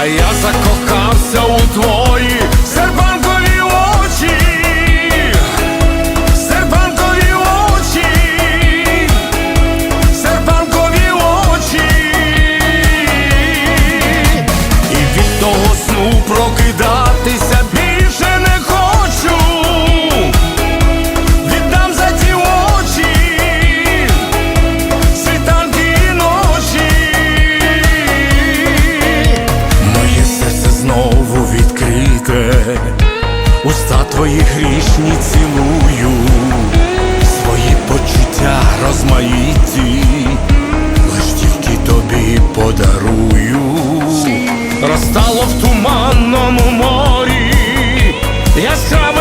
а я закохався у твої. Грішні цілую, свої почуття розмаїті, лиш тільки тобі подарую. Розтало в туманному морі, яскраве